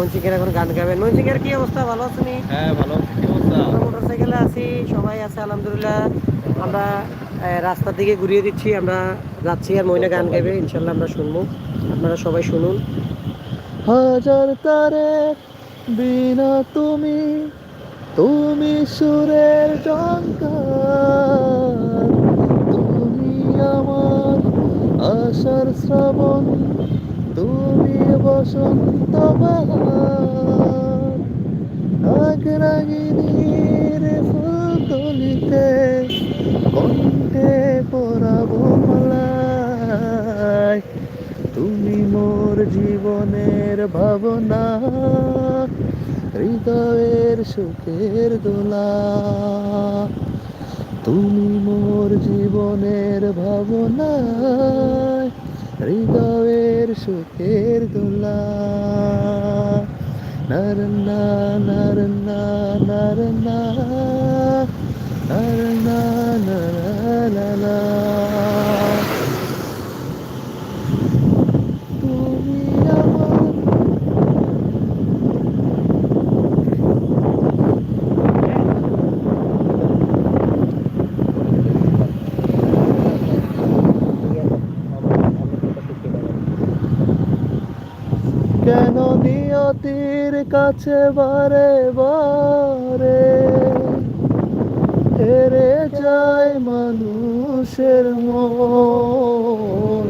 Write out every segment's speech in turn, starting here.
মনসিংহের এখন গান গাবেন মনসিংহের কি অবস্থা? ভালো আছেনি হ্যাঁ ভালো মোটরসাইকেলে আছি সবাই আছে আলহামদুলিল্লাহ। আমরা রাস্তার দিকে ঘুরিয়ে দিচ্ছি আমরা যাচ্ছি আর মইনা গান গাইবে ইনশাল্লাহ আমরা শুনব। আপনারা সবাই শুনুন। হাজার তারে বিনা তুমি তুমি সুরের টঙ্কার তুমি আমার আশার শ্রাবণ তুমি বসন্ত বাহার নাগ রাগিনীর ফুল কণ্ঠে পরাবো মালায়। তুমি মোর জীবনের ভাবনা, হৃদয়ের সুখের দোলা। তুমি মোর জীবনের ভাবনা হৃদয়ের সুখের দোলা নারনা নারনা নারনা নারনা নারনা কেন নিয়তির কাছে বারে বারে? হেরে যায় মানুষের মন।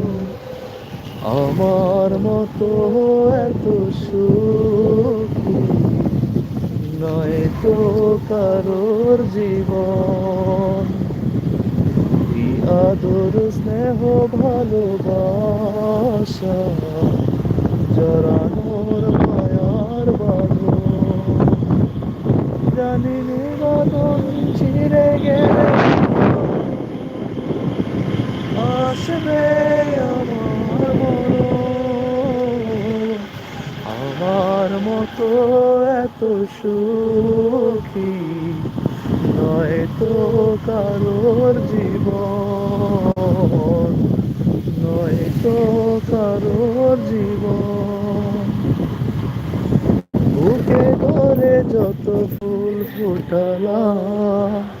আমার মতো এত সুখী নয় তো কারোর জীবন। আদর, স্নেহ, ভালোবাসা আসবে আমার মতো এত সুখী নয় তো কারোর জীবন। নয় তো কারোর জীবন। বুকে ধরে যত ফুল ফুটালাম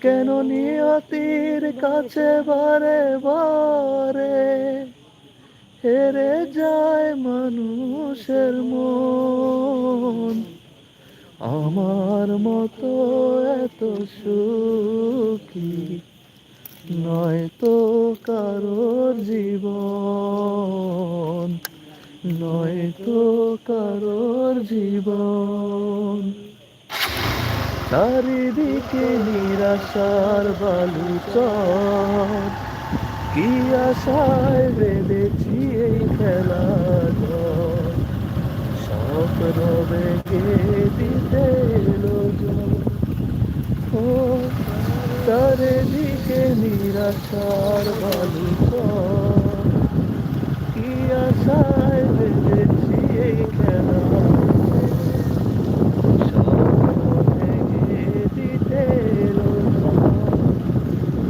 কেন নিয়তির কাছে বারে বারে হেরে যায় মানুষের মন? আমার মতো এত সুখী নয় তো কারোর জীবন, নয় তো কারোর জীবন। চারিদিকে নিরাশার বালু চর কি আশায় বেঁধেছি এই খেলা স্বপ্ন বেগে দিতে চারিদিকে নিরাশার বালু চর কি আশায় বেঁধেছি এই খেলা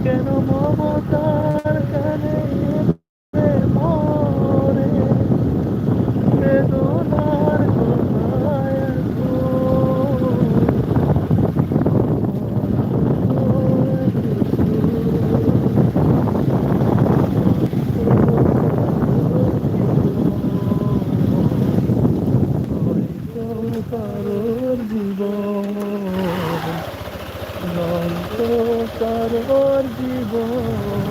কেন মমতার কানে মরে বেদনার কথায় কারোর জীবন নয়তো কারোর জীবন।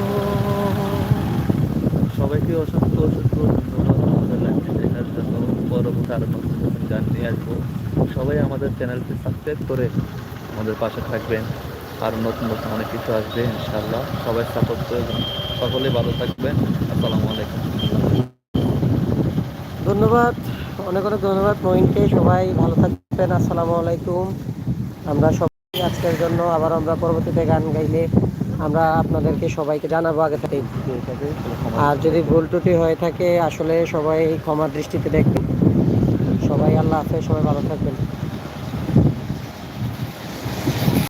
সবাইকে অসংখ্য অসংখ্য ধন্যবাদ আমাদের লাইভটি দেখার জন্য। পরবর্তী আরও নতুন নতুন গান নিয়ে আসব। সবাই আমাদের চ্যানেলটি সাবস্ক্রাইব করে আমাদের পাশে থাকবেন। আর নতুন নতুন অনেক কিছু আসবে ইনশাল্লাহ সবাই সাপোর্ট করে সকলে ভালো থাকবেন। আসসালামু আলাইকুম। ধন্যবাদ। অনেক অনেক ধন্যবাদ মহিনকে সবাই ভালো থাকবেন, আসসালামু আলাইকুম। আমরা সবাই আজকের জন্য আবার আমরা পরবর্তীতে গান গাইলে আমরা আপনাদেরকে সবাইকে জানাব আগে থেকে আর যদি ভুল ত্রুটি হয়ে থাকে, আসলে সবাই ক্ষমার দৃষ্টিতে দেখবেন। সবাই আল্লাহ আছে সবাই ভালো থাকবেন।